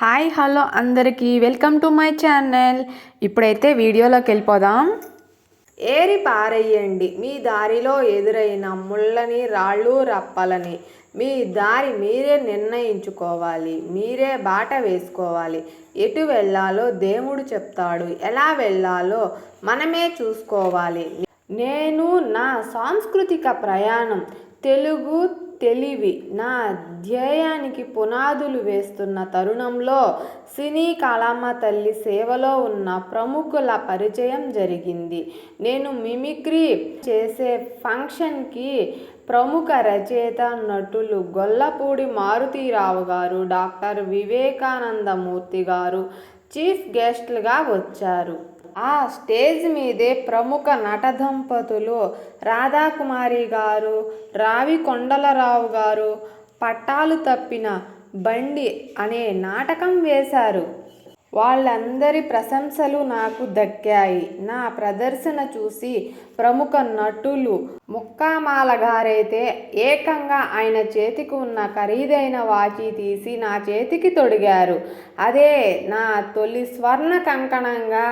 Hi hello అందరికీ. Welcome to my channel. ఇప్పుడైతే వీడియోలోకి వెళ్ళిపోదాం. ఏరి పారేయండి. మీ దారిలో ఎదురైన ముళ్ళని రాళ్ళు రప్పలని. మీ దారి మీరే నిర్ణయించుకోవాలి. మీరే బాట వేసుకోవాలి. ఎటు వెళ్ళాలో దేవుడు చెప్తాడు. ఎలా వెళ్ళాలో మనమే చూసుకోవాలి. నేను నా సాంస్కృతిక ప్రయాణం తెలుగు తెలివి. నా ధ్యేయానికి పునాదులు వేస్తున్న తరుణంలో సినీ కళామ తల్లి సేవలో ఉన్న ప్రముఖుల పరిచయం జరిగింది. నేను మిమిక్రీ చేసే ఫంక్షన్కి ప్రముఖ రచయిత నటులు గొల్లపూడి మారుతీరావు గారు డాక్టర్ వివేకానందమూర్తి గారు చీఫ్ గెస్ట్లుగా వచ్చారు. ఆ స్టేజ్ మీదే ప్రముఖ నట దంపతులు రాధాకుమారి గారు రావి కొండలరావు గారు పట్టాలు తప్పిన బండి అనే నాటకం వేశారు. వాళ్ళందరి ప్రశంసలు నాకు దక్కాయి. నా ప్రదర్శన చూసి ప్రముఖ నటులు ముక్కామాల గారైతే ఏకంగా ఆయన చేతికి ఉన్న ఖరీదైన వాచి తీసి నా చేతికి తొడిగారు. అదే నా తొలి స్వర్ణ కంకణంగా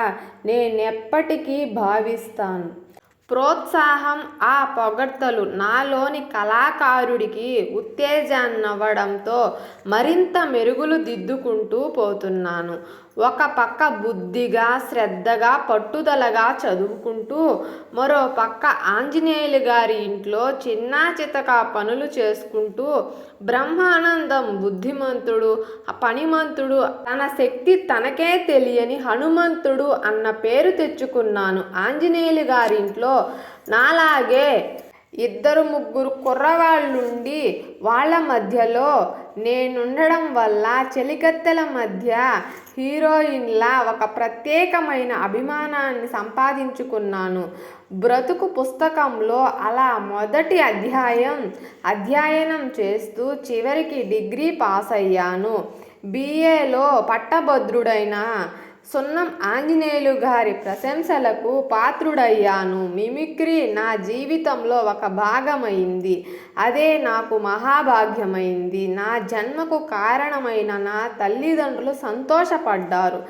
నేనెప్పటికీ భావిస్తాను. ప్రోత్సాహం ఆ పొగడ్తలు నాలోని కళాకారుడికి ఉత్తేజాన్నవ్వడంతో మరింత మెరుగులు దిద్దుకుంటూ పోతున్నాను. ఒక పక్క బుద్ధిగా శ్రద్ధగా పట్టుదలగా చదువుకుంటూ మరో పక్క ఆంజనేయులు గారి ఇంట్లో చిన్నా చితక పనులు చేసుకుంటూ బ్రహ్మానందం బుద్ధిమంతుడు పనిమంతుడు తన శక్తి తనకే తెలియని హనుమంతుడు అన్న పేరు తెచ్చుకున్నాను. ఆంజనేయులు గారింట్లో నాలాగే ఇద్దరు ముగ్గురు కుర్రవాళ్ళుండి వాళ్ళ మధ్యలో నేనుండడం వల్ల చెలికత్తెల మధ్య హీరోయిన్లా ఒక ప్రత్యేకమైన అభిమానాన్ని సంపాదించుకున్నాను. బ్రతుకు పుస్తకంలో అలా మొదటి అధ్యాయం అధ్యయనం చేస్తూ చివరికి డిగ్రీ పాస్ అయ్యాను బీఏలో పట్టభద్రుడైన సున్నం ఆంజనేయులు గారి ప్రశంసలకు పాత్రుడయ్యాను. మిమిక్రీ నా జీవితంలో ఒక భాగమైంది. అదే నాకు మహాభాగ్యమైంది. నా జన్మకు కారణమైన నా తల్లిదండ్రులు సంతోషపడ్డారు.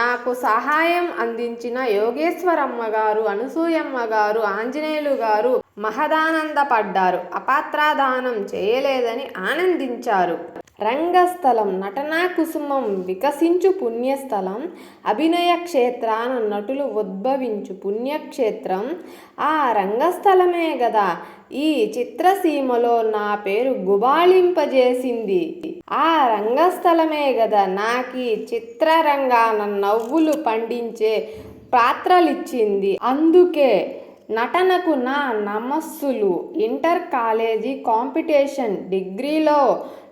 నాకు సహాయం అందించిన యోగేశ్వరమ్మ గారు అనసూయమ్మ గారు ఆంజనేయులు గారు మహదానందపడ్డారు. అపాత్రాదానం చేయలేదని ఆనందించారు. రంగస్థలం నటనా కుసుమం వికసించు పుణ్యస్థలం అభినయ క్షేత్రాన నటులు ఉద్భవించు పుణ్యక్షేత్రం. ఆ రంగస్థలమే గదా ఈ చిత్రసీమలో నా పేరు గుబాళింపజేసింది. ఆ రంగస్థలమే గదా నాకీ చిత్రరంగాన నవ్వులు పండించే పాత్రలిచ్చింది. అందుకే నటనకు నా నమస్సులు. ఇంటర్ కాలేజీ కాంపిటీషన్ డిగ్రీలో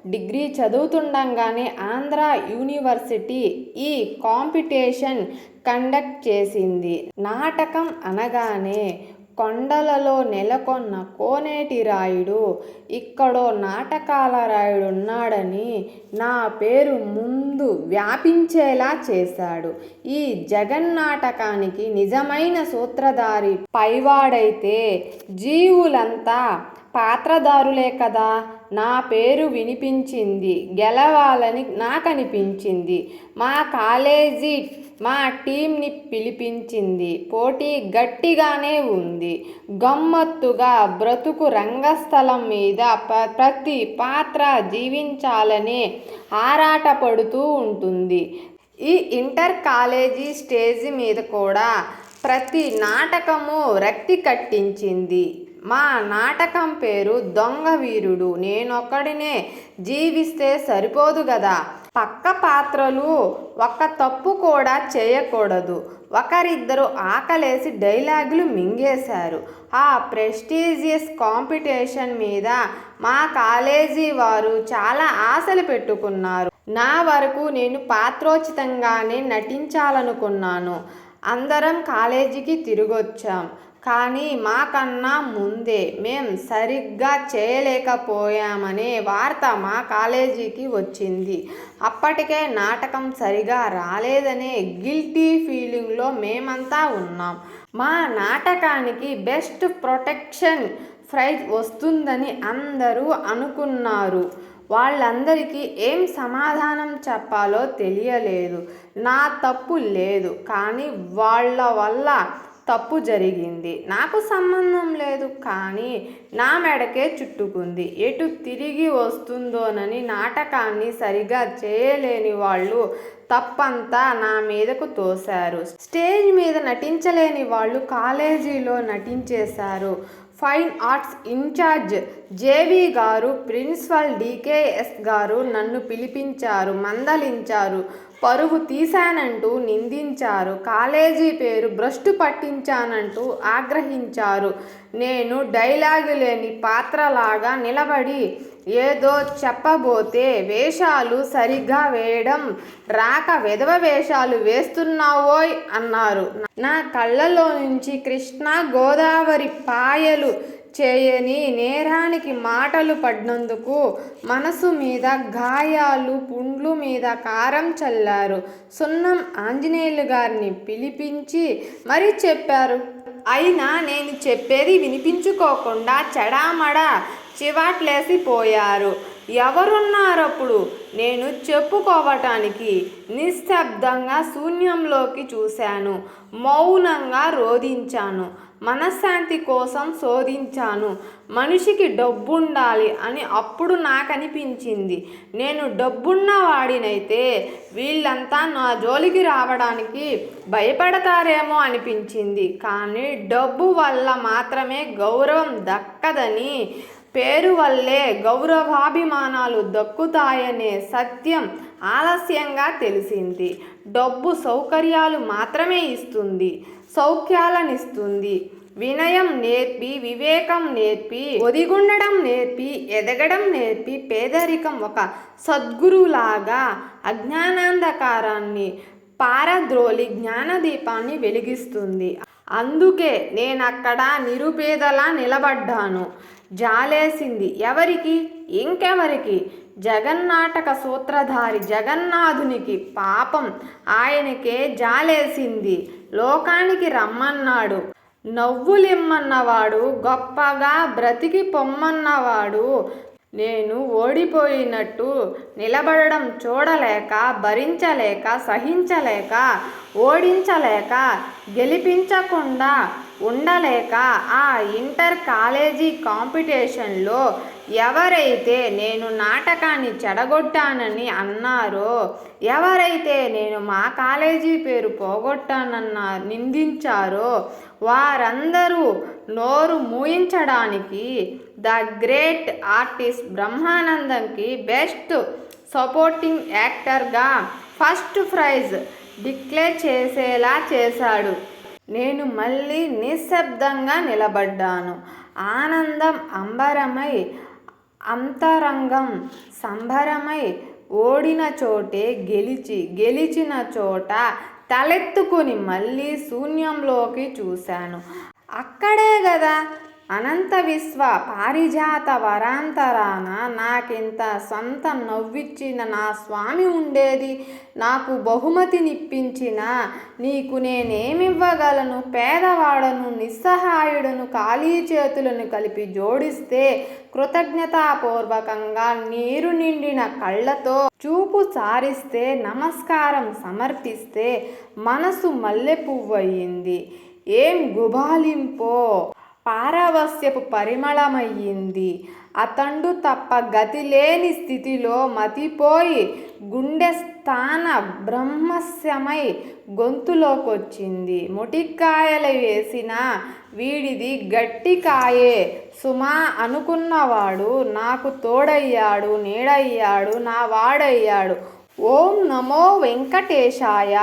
డిగ్రీ చదువుతుండగానే ఆంధ్ర యూనివర్సిటీ ఈ కాంపిటీషన్ కండక్ట్ చేసింది. నాటకం అనగానే కొండలలో నెలకొన్న కోనేటి రాయుడు ఇక్కడో నాటకాల రాయుడు ఉన్నాడని నా పేరు ముందు వ్యాపించేలా చేశాడు. ఈ జగన్నాటకానికి నిజమైన సూత్రధారి పైవాడైతే జీవులంతా పాత్రదారులే కదా. నా పేరు వినిపించింది గెలవాలని నాకు అనిపించింది మా కాలేజీ మా టీంని పిలిపించింది. పోటీ గట్టిగానే ఉంది. గమ్మత్తుగా బ్రతుకు రంగస్థలం మీద ప్రతి పాత్ర జీవించాలనే ఆరాటపడుతూ ఉంటుంది. ఈ ఇంటర్ కాలేజీ స్టేజ్ మీద కూడా ప్రతి నాటకము రక్తి కట్టించింది. మా నాటకం పేరు దొంగ వీరుడు. నేనొక్కడినే జీవిస్తే సరిపోదు కదా పక్క పాత్రలు ఒక్క తప్పు కూడా చేయకూడదు. ఒకరిద్దరు ఆకలేసి డైలాగులు మింగేశారు. ఆ ప్రెస్టీజియస్ కాంపిటీషన్ మీద మా కాలేజీ వారు చాలా ఆశలు పెట్టుకున్నారు. నా వరకు నేను పాత్రోచితంగానే నటించాలనుకున్నాను. అందరం కాలేజీకి తిరిగొచ్చాం. కానీ మాకన్నా ముందే మేం సరిగ్గా చేయలేకపోయామనే వార్త మా కాలేజీకి వచ్చింది. అప్పటికే నాటకం సరిగా రాలేదనే గిల్టీ ఫీలింగ్లో మేమంతా ఉన్నాం. మా నాటకానికి బెస్ట్ ప్రొటెక్షన్ ప్రైజ్ వస్తుందని అందరూ అనుకున్నారు. వాళ్ళందరికీ ఏం సమాధానం చెప్పాలో తెలియలేదు. నా తప్పు లేదు. కానీ వాళ్ళ వల్ల తప్పు జరిగింది. నాకు సంబంధం లేదు కానీ నా మెడకే చుట్టుకుంది. ఎటు తిరిగి వస్తుందోనని నాటకాన్ని సరిగా చేయలేని వాళ్ళు తప్పంతా నా మీదకు తోశారు. స్టేజ్ మీద నటించలేని వాళ్ళు కాలేజీలో నటించేశారు. ఫైన్ ఆర్ట్స్ ఇన్ఛార్జ్ జేవి గారు ప్రిన్సిపల్ డికేఎస్ గారు నన్ను పిలిపించారు మందలించారు. పరువు తీశానంటూ నిందించారు. కాలేజీ పేరు భ్రష్టు పట్టించానంటూ ఆగ్రహించారు. నేను డైలాగు లేని పాత్రలాగా నిలబడి ఏదో చెప్పబోతే వేషాలు సరిగ్గా వేయడం రాక విధవ వేషాలు వేస్తున్నావోయ్ అన్నారు. నా కళ్ళలో నుంచి కృష్ణ గోదావరి పాయలు చేయని నేరానికి మాటలు పడినందుకు మనసు మీద గాయాలు పుండ్లు మీద కారం చల్లారు. సున్నం ఆంజనేయులు గారిని పిలిపించి మరీ చెప్పారు. అయినా నేను చెప్పేది వినిపించుకోకుండా చెడామడ చివాట్లేసిపోయారు ఎవరున్నారప్పుడు? నేను చెప్పుకోవటానికి నిశ్శబ్దంగా శూన్యంలోకి చూశాను. మౌనంగా రోధించాను. మనశ్శాంతి కోసం శోధించాను. మనిషికి డబ్బుండాలి అని అప్పుడు నాకు అనిపించింది నేను డబ్బున్న వాడినైతే వీళ్ళంతా నా జోలికి రావడానికి భయపడతారేమో అనిపించింది. కానీ డబ్బు వల్ల మాత్రమే గౌరవం దక్కదని పేరు వల్లే గౌరవాభిమానాలు దక్కుతాయనే సత్యం ఆలస్యంగా తెలిసింది. డబ్బు సౌకర్యాలు మాత్రమే ఇస్తుంది సౌఖ్యాలనిస్తుంది. వినయం నేర్పి వివేకం నేర్పి ఒదిగుండడం నేర్పి ఎదగడం నేర్పి పేదరికం ఒక సద్గురులాగా అజ్ఞానాంధకారాన్ని పారద్రోలి జ్ఞానదీపాన్ని వెలిగిస్తుంది. అందుకే నేనక్కడ నిరుపేదలా నిలబడ్డాను. జాలేసింది. ఎవరికి? ఇంకెవరికి? జగన్నాటక సూత్రధారి జగన్నాథునికి. పాపం. ఆయనకే జాలేసింది. లోకానికి రమ్మన్నాడు. నవ్వులిమ్మన్నవాడు గొప్పగా బ్రతికి పొమ్మన్నవాడు నేను ఓడిపోయినట్టు నిలబడడం చూడలేక భరించలేక సహించలేక ఓడించలేక గెలిపించకుండా ఉండలేక ఆ ఇంటర్ కాలేజీ కాంపిటీషన్లో ఎవరైతే నేను నాటకాన్ని చెడగొట్టానని అన్నారో ఎవరైతే నేను మా కాలేజీ పేరు పోగొట్టానన్న నిందించారో వారందరూ నోరు మూయించడానికి ద గ్రేట్ ఆర్టిస్ట్ బ్రహ్మానందంకి బెస్ట్ సపోర్టింగ్ యాక్టర్గా ఫస్ట్ ప్రైజ్ డిక్లేర్ చేసేలా చేశాడు. నేను మళ్ళీ నిశ్శబ్దంగా నిలబడ్డాను. ఆనందం అంబరమై అంతరంగం సంబరమై ఓడిన చోటే గెలిచి గెలిచిన చోట తలెత్తుకుని మళ్ళీ శూన్యంలోకి చూశాను. అక్కడే కదా అనంత విశ్వ పారిజాత వరాంతరాన నాకింత సొంత నవ్విచ్చిన నా స్వామి ఉండేది. నాకు బహుమతినిప్పించిన నీకు నేనేమివ్వగలను? పేదవాడను నిస్సహాయుడను ఖాళీ చేతులను కలిపి జోడిస్తే కృతజ్ఞతాపూర్వకంగా నీరు నిండిన కళ్ళతో చూపు సారిస్తే నమస్కారం సమర్పిస్తే మనసు మల్లె పువ్వయింది. ఏం గుబాలింపో? పారవస్యపు పరిమళమయ్యింది. అతండు తప్ప గతి లేని స్థితిలో మతిపోయి గుండె స్థాన బ్రహ్మస్యమై గొంతులోకొచ్చింది. ముటిక్కాయలు వేసిన వీడిది గట్టి కాయే సుమా అనుకున్నవాడు నాకు తోడయ్యాడు నీడయ్యాడు నా వాడయ్యాడు. ఓం నమో వెంకటేశాయ.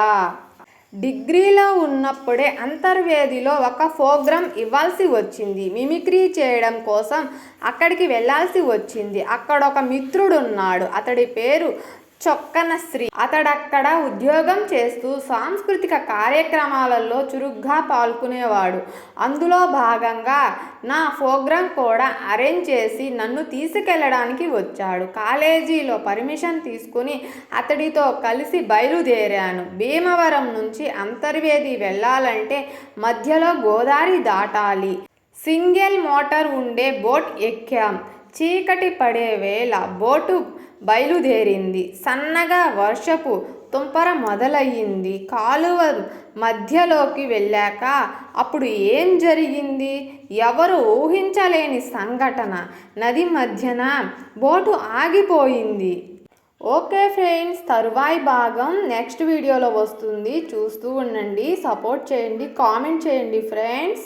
డిగ్రీలో ఉన్నప్పుడే అంతర్వేదిలో ఒక ప్రోగ్రాం ఇవ్వాల్సి వచ్చింది. మిమిక్రీ చేయడం కోసం అక్కడికి వెళ్ళాల్సి వచ్చింది. అక్కడ ఒక మిత్రుడు ఉన్నాడు అతడి పేరు చొక్కన శ్రీ అతడక్కడ ఉద్యోగం చేస్తూ సాంస్కృతిక కార్యక్రమాలలో చురుగ్గా పాల్గొనేవాడు. అందులో భాగంగా నా ప్రోగ్రాం కూడా అరేంజ్ చేసి నన్ను తీసుకెళ్ళడానికి వచ్చాడు. కాలేజీలో పర్మిషన్ తీసుకుని అతడితో కలిసి బయలుదేరాను. భీమవరం నుంచి అంతర్వేది వెళ్ళాలంటే మధ్యలో గోదావరి దాటాలి. సింగిల్ మోటార్ ఉండే బోట్ ఎక్కాం. చీకటి పడే వేళ బోటు బయలుదేరింది. సన్నగా వర్షపు తుంపర మొదలయ్యింది. కాలువ మధ్యలోకి వెళ్ళాక అప్పుడు ఏం జరిగింది? ఎవరు ఊహించలేని సంఘటన. నది మధ్యన బోటు ఆగిపోయింది. ఓకే ఫ్రెండ్స్ తరువాయి భాగం నెక్స్ట్ వీడియోలో వస్తుంది. చూస్తూ ఉండండి సపోర్ట్ చేయండి కామెంట్ చేయండి ఫ్రెండ్స్.